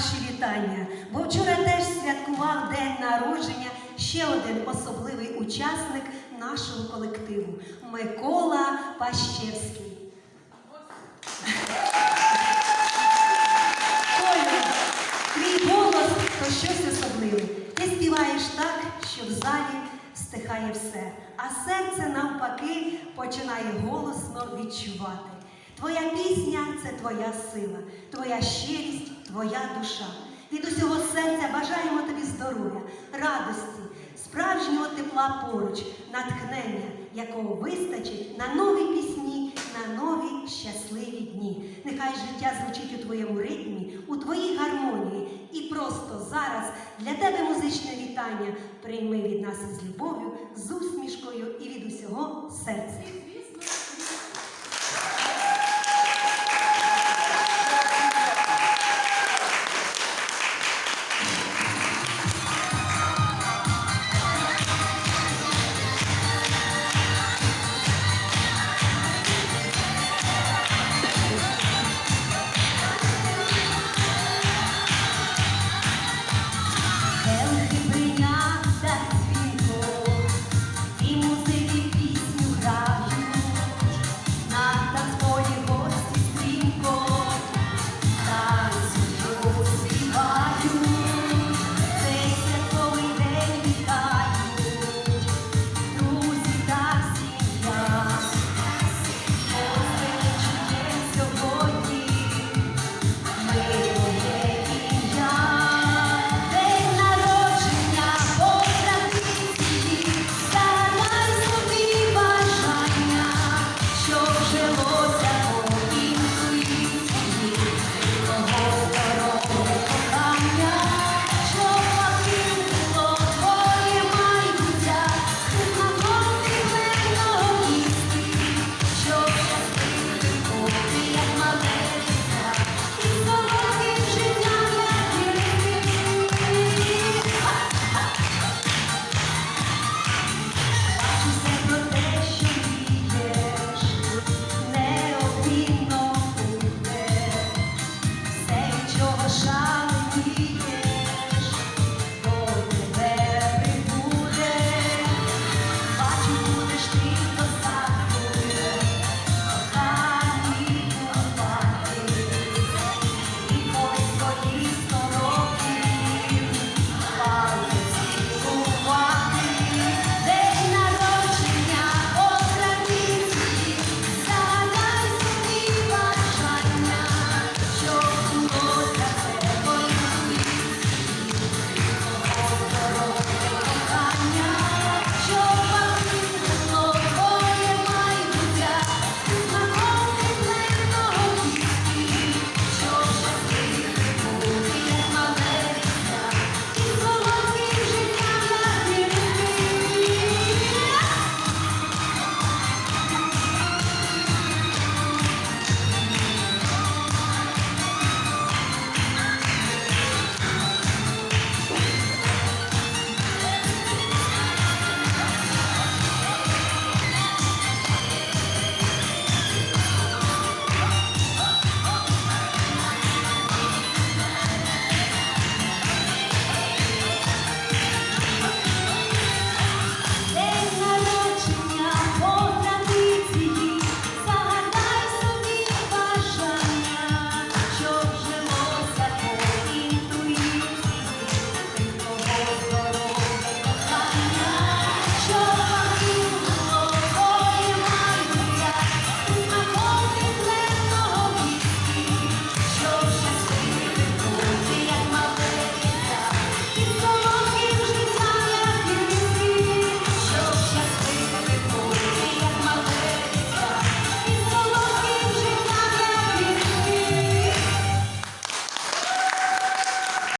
наші вітання, бо вчора теж святкував день народження ще один особливий учасник нашого колективу Микола Пащевський. Коля, твій голос то щось особливе. Ти співаєш так, що в залі стихає все, а серце навпаки починає голосно відчувати. Твоя пісня це твоя сила, твоя щирість, твоя душа. Від усього серця бажаємо тобі здоров'я, радості, справжнього тепла поруч, натхнення, якого вистачить на нові пісні, на нові щасливі дні. Нехай життя звучить у твоєму ритмі, у твоїй гармонії. І просто зараз для тебе музичне вітання прийми від нас із любов'ю, з усмішкою і від усього серця.